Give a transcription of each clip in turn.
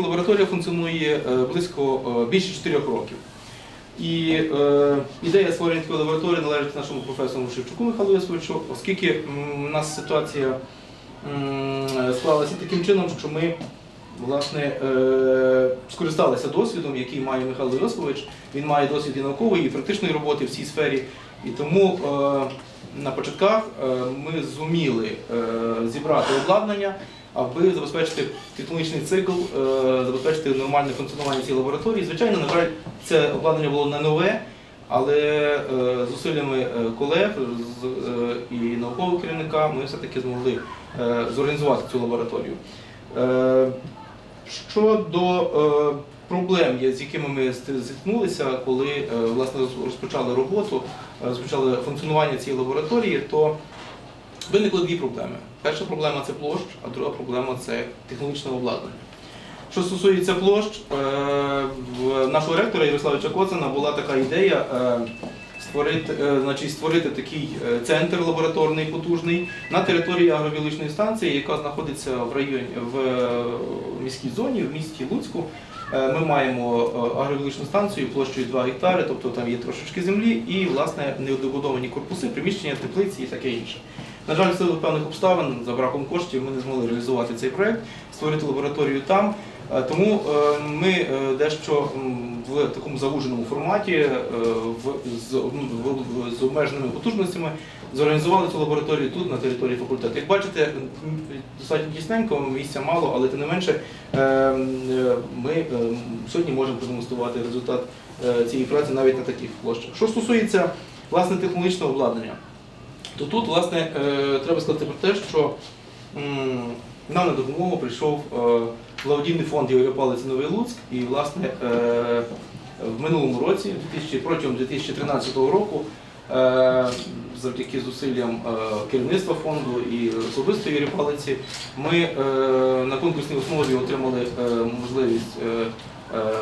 Лабораторія функціонує е, близько е, більше 4 років. І е, ідея створення такої лабораторії належить нашому професору Шевчуку Михайлу Йосифовичу, оскільки у нас ситуація склалася таким чином, що ми власне, е, скористалися досвідом, який має Михайло Йосифович. Він має досвід і наукової, і практичної роботи в цій сфері. І тому е, на початках е, ми зуміли е, зібрати обладнання, аби забезпечити технологічний цикл, е, забезпечити нормальне функціонування цієї лабораторії. Звичайно, на жаль, це обладнання було не нове, але е, зусиллями е, колег і наукового керівника ми все-таки змогли зорганізувати цю лабораторію. Щодо проблем, з якими ми зіткнулися, коли власне розпочали роботу, розпочали функціонування цієї лабораторії, то виникли дві проблеми. Перша проблема це площ, а друга проблема це технологічне обладнання. Що стосується площ, е, в нашого ректора Ярославича Коцана була така ідея е, створити, е, значить, створити такий центр лабораторний потужний на території агробіологічної станції, яка знаходиться в районі в міській зоні, в місті Луцьку. Ми маємо агробіологічну станцію площею 2 гектари, тобто там є трошечки землі і власне недобудовані корпуси, приміщення, теплиці і таке інше. На жаль, в силу певних обставин за браком коштів ми не змогли реалізувати цей проект, створити лабораторію там. Е, Тому е, ми е, дещо в такому завуженому форматі, е, з, обмеженими потужностями зорганізували цю лабораторію тут, на території факультету. Як бачите, достатньо тісненько, місця мало, але тим не менше ми сьогодні можемо продемонструвати результат цієї праці навіть на таких площах. Що стосується власне технологічного обладнання, то тут власне е, треба сказати про те, що нам на допомогу прийшов е, благодійний фонд Ігоря Палиці Новий Луцьк, і власне е, в минулому році, протягом 2013 року, завдяки зусиллям керівництва фонду і особисто Ігоря Палиці, ми на конкурсній основі отримали можливість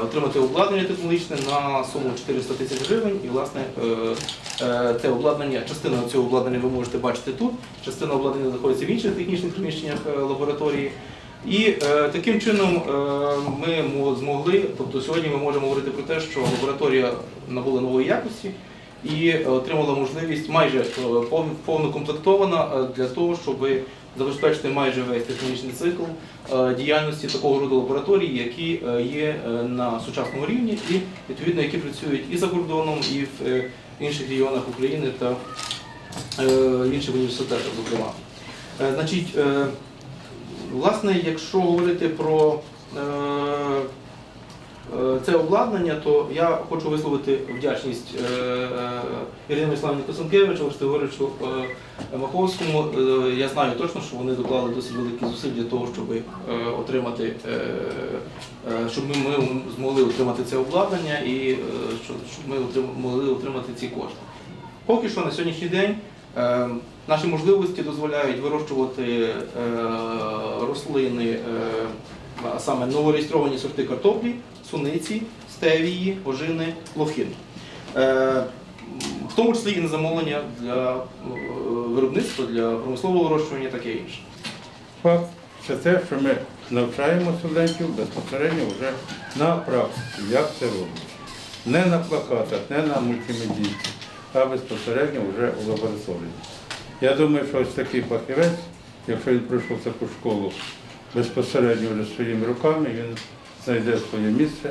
отримати обладнання технологічне на суму 400 тисяч гривень. І власне е, е, це обладнання, частина цього обладнання ви можете бачити тут, частина обладнання знаходиться в інших технічних приміщеннях е, лабораторії. І е, таким чином е, ми змогли, тобто сьогодні ми можемо говорити про те, що лабораторія набула нової якості і е, отримала можливість майже е, повно комплектована е, для того, щоб забезпечити майже весь технічний цикл е, діяльності такого роду лабораторій, які е, є е, на сучасному рівні і відповідно які працюють і за кордоном, і в інших регіонах України та інших університетах, зокрема. Значить, власне, якщо говорити про це обладнання, то я хочу висловити вдячність е, е, Ірині Мирославівні Косенкевич, Оресту Григоровичу е, Маховському. Е, Я знаю точно, що вони доклали досить великі зусиль для того, щоб е, отримати, е, е, щоб ми, змогли отримати це обладнання і е, щоб ми могли отримати ці кошти. Поки що на сьогоднішній день е, наші можливості дозволяють вирощувати е, рослини, е, а саме новореєстровані сорти картоплі, суниці, стевії, ожини, лохин. Е, в тому числі і на замовлення для е, виробництва, для промислового вирощування таке інше. Факт це те, що ми навчаємо студентів безпосередньо вже на практиці, як це робиться. Не на плакатах, не на мультимедійці, а безпосередньо вже у лабораторії. Я думаю, що ось такий фахівець, якщо він пройшов таку школу безпосередньо вже своїми руками, він знайде своє місце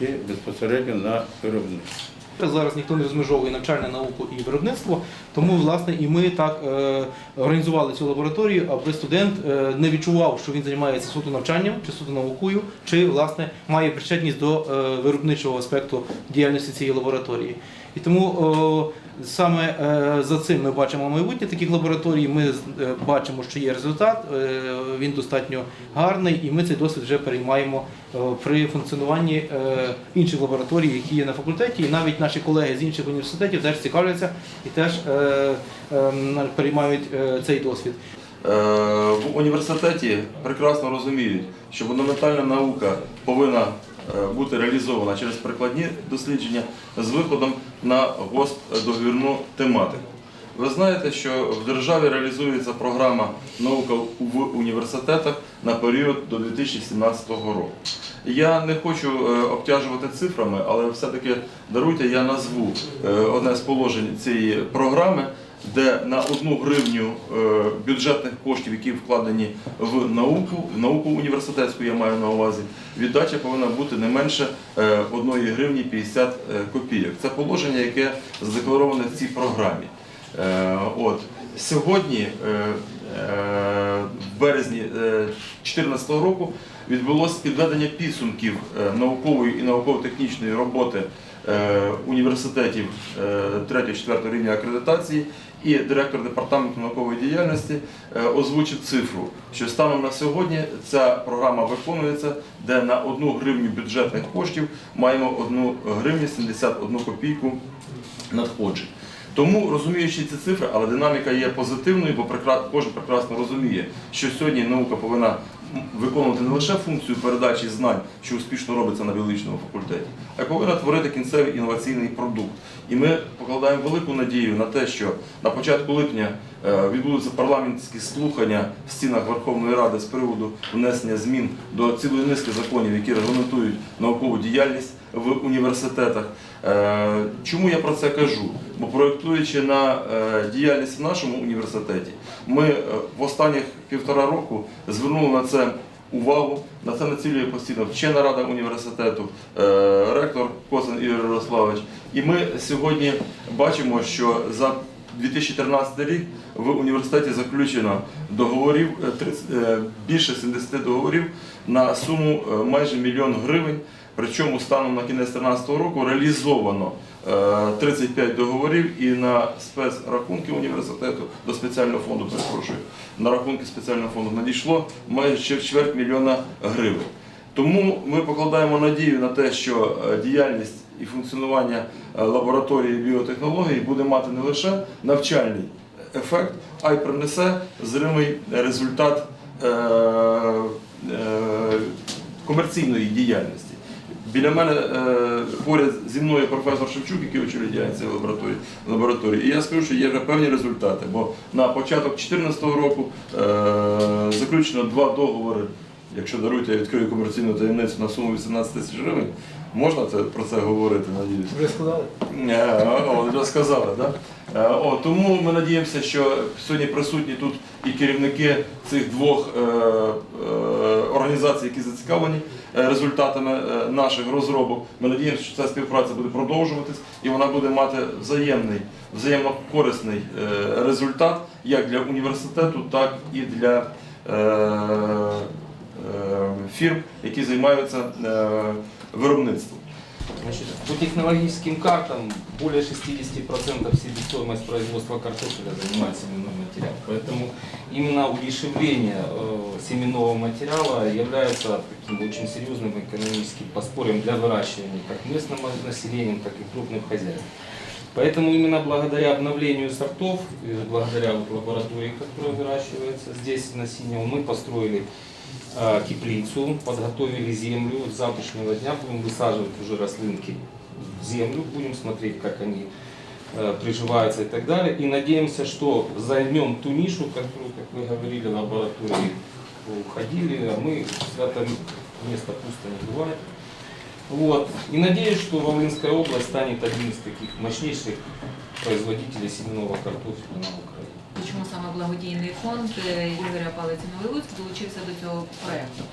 і безпосередньо на виробництві. Зараз ніхто не розмежовує навчальну науку і виробництво, тому власне і ми так е, організували цю лабораторію, аби студент е, не відчував, що він займається суто навчанням чи суто наукою, чи власне має причетність до е, виробничого аспекту діяльності цієї лабораторії. І тому о, саме е, за цим ми бачимо майбутнє таких лабораторій. Ми е, бачимо, що є результат, е, він достатньо гарний, і ми цей досвід вже переймаємо при функціонуванні інших лабораторій, які є на факультеті, і навіть наші колеги з інших університетів теж цікавляться і теж переймають цей досвід. В університеті прекрасно розуміють, що фундаментальна наука повинна бути реалізована через прикладні дослідження з виходом на гостдоговірну тематику. Ви знаєте, що в державі реалізується програма наука в університетах на період до 2017 року. Я не хочу е, обтяжувати цифрами, але все-таки даруйте, я назву е, одне з положень цієї програми, де на одну гривню е, бюджетних коштів, які вкладені в науку, в науку університетську, я маю на увазі, віддача повинна бути не менше е, 1 гривні 50 е, копійок. Це положення, яке задеклароване в цій програмі. Е, От сьогодні, е, е, в березні 2014 року, відбулося підведення підсумків е, наукової і науково-технічної роботи е, університетів 3-4 рівня акредитації. І директор департаменту наукової діяльності е, озвучив цифру, що станом на сьогодні ця програма виконується, де на 1 гривню бюджетних коштів маємо 1 гривню 71 копійку надходжень. Тому розуміючи ці цифри, але динаміка є позитивною, бо кожен прекрасно розуміє, що сьогодні наука повинна виконувати не лише функцію передачі знань, що успішно робиться на біологічному факультеті, а повинна творити кінцевий інноваційний продукт. І ми покладаємо велику надію на те, що на початку липня е, відбудуться парламентські слухання в стінах Верховної Ради з приводу внесення змін до цілої низки законів, які регламентують наукову діяльність в університетах. Е, Чому я про це кажу? Бо проєктуючи на е, діяльність в нашому університеті, ми е, в останніх півтора року звернули на це увагу. На це націлює постійно вчена рада університету, ректор Косин Ігор Ярославович. І ми сьогодні бачимо, що за 2013 рік в університеті заключено договорів е, 30, е, більше 70 договорів на суму майже мільйон гривень. Причому станом на кінець 2013 року реалізовано е, 35 договорів і на спецрахунки університету до спеціального фонду, перепрошую, на рахунки спеціального фонду надійшло майже чверть мільйона гривень. Тому ми покладаємо надію на те, що е, діяльність і функціонування е, лабораторії біотехнологій буде мати не лише навчальний ефект, а й принесе зримий результат е, е, комерційної діяльності. Біля мене е, поряд зі мною професор Шевчук, який очолює лабораторії, лабораторії. І я скажу, що є вже певні результати, бо на початок 2014 року е, заключено два договори. Якщо даруйте, я відкрию комерційну таємницю на суму 18 тисяч гривень. Можна це, про це говорити, надіюсь? Вже сказали? Е, О, вже сказали, так? Да? Е, О, тому ми надіємося, що сьогодні присутні тут і керівники цих двох е, е, організацій, які зацікавлені е, результатами е, наших розробок. Ми надіємося, що ця співпраця буде продовжуватись і вона буде мати взаємний, взаємокорисний е, результат як для університету, так і для е, е, фірм, які займаються е, виробництвом. Значит, по технологическим картам более 60% себестоимость производства картофеля занимает семенной материал. Поэтому именно удешевление э, семенного материала является таким очень серьезным экономическим подспорьем для выращивания как местным населением, так и крупных хозяйств. Поэтому именно благодаря обновлению сортов, благодаря вот лаборатории, которая выращивается здесь на Синего, мы построили теплицу, подготовили землю. С завтрашнего дня будем высаживать уже рослинки в землю, будем смотреть, как они приживаются и так далее. И надеемся, что займем ту нишу, которую, как вы говорили, лаборатории уходили, а мы свято место пусто не бывает. Вот. И надеюсь, что Волынская область станет одним из таких мощнейших производителей семенного картофеля на Украине. Чому саме благодійний фонд е, Ігоря Палицина Луцьк долучився до цього проекту?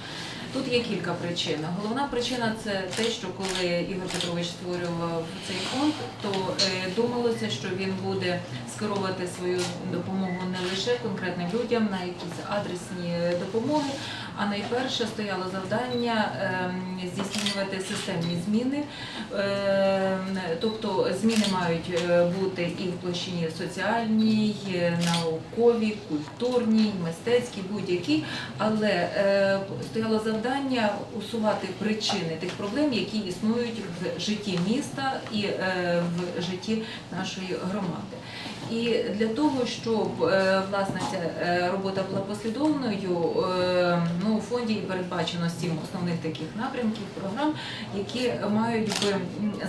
Тут є кілька причин. Головна причина це те, що коли Ігор Петрович створював цей фонд, то е, думалося, що він буде скеровувати свою допомогу не лише конкретним людям на якісь адресні допомоги, а найперше стояло завдання ем, здійснювати системні зміни. Ем, Тобто зміни мають е, бути і в площині соціальній, науковій, культурній, мистецькій, будь-якій, але е, стояло завдання усувати причини тих проблем, які існують в житті міста і е, в житті нашої громади. І для того, щоб е, власне ця е, робота була послідовною, ну у фонді передбачено сім основних таких напрямків програм, які мають би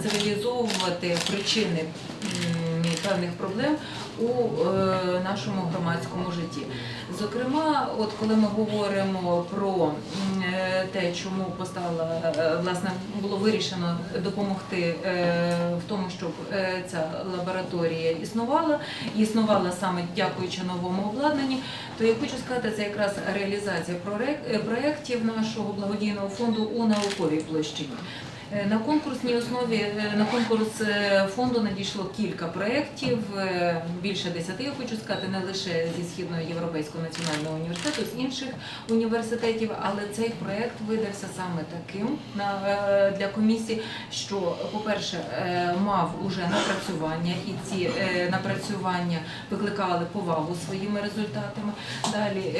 зреалізовувати причини певних проблем у е, нашому громадському житті. Зокрема, от коли ми говоримо про е, те, чому постала е, власне було вирішено допомогти в тому, щоб ця лабораторія існувала, існувала саме дякуючи новому обладнанні, то я хочу сказати, це якраз реалізація проєктів нашого благодійного фонду у науковій площині. Е, На конкурсній основі е, на конкурс е, фонду надійшло кілька проєктів, більше десяти, я хочу сказати, не лише зі Східного Європейського національного університету, з інших університетів, але цей проєкт видався саме таким для комісії, що, по-перше, мав уже напрацювання, і ці напрацювання викликали повагу своїми результатами. Далі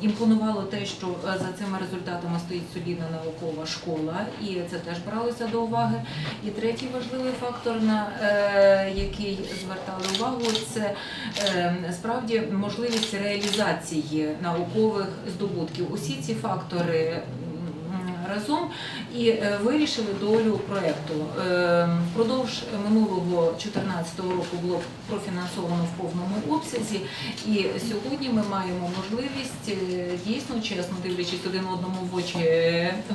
імпонувало те, що за цими результатами стоїть солідна наукова школа, і це теж бралося до уваги. І третій важливий фактор, на е, який звертали увагу, це е, справді можливість реалізації наукових здобутків. Усі ці фактори. Разом і е, вирішили долю проєкту. Е, Впродовж минулого 2014 року було профінансовано в повному обсязі, і сьогодні ми маємо можливість е, дійсно чесно дивлячись один одному в очі,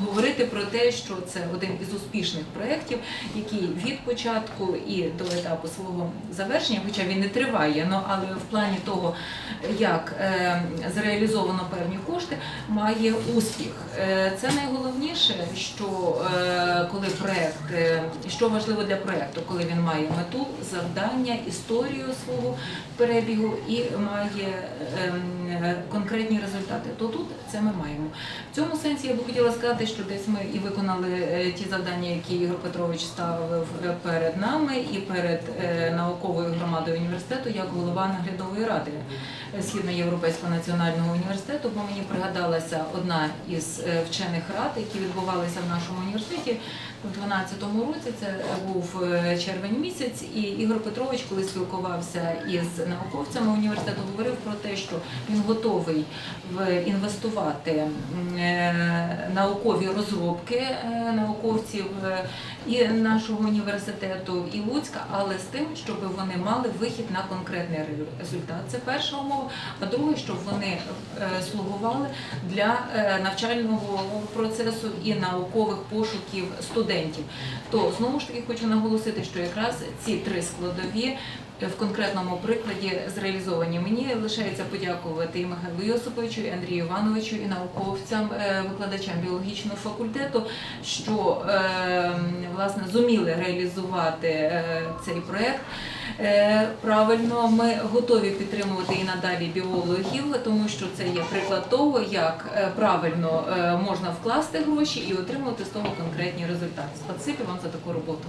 говорити про те, що це один із успішних проєктів, який від початку і до етапу свого завершення, хоча він не триває, але в плані того, як зреалізовано певні кошти, має успіх. Це найголовніше, що е, коли проект, е, що важливо для проекту, коли він має мету, завдання, історію свого перебігу і має ем, конкретні результати, то тут це ми маємо. В цьому сенсі я би хотіла сказати, що десь ми і виконали е, ті завдання, які Ігор Петрович ставив перед нами і перед науковою громадою університету як голова наглядової ради Східноєвропейського національного університету, бо мені пригадалася одна із вчених рад, які відбувалися в нашому університеті у 2012 році. Це був е, червень місяць, і Ігор Петрович, коли спілкувався із науковцями університету, говорив про те, що він готовий інвестувати е, наукові розробки е, науковців і нашого університету, і Луцька, але з тим, щоб вони мали вихід на конкретний результат. Це перша умова. А друге, щоб вони слугували для навчального процесу і наукових пошуків студентів. То знову ж таки хочу наголосити, що якраз ці три складові. В конкретному прикладі зреалізовані мені лишається подякувати і Михайлу Йосиповичу, і Андрію Івановичу, і науковцям, е, викладачам біологічного факультету, що е, власне зуміли реалізувати е, цей проект. Правильно, ми готові підтримувати і надалі біологів, тому що це є приклад того, як правильно можна вкласти гроші і отримати з того конкретні результати. Спасибі вам за таку роботу.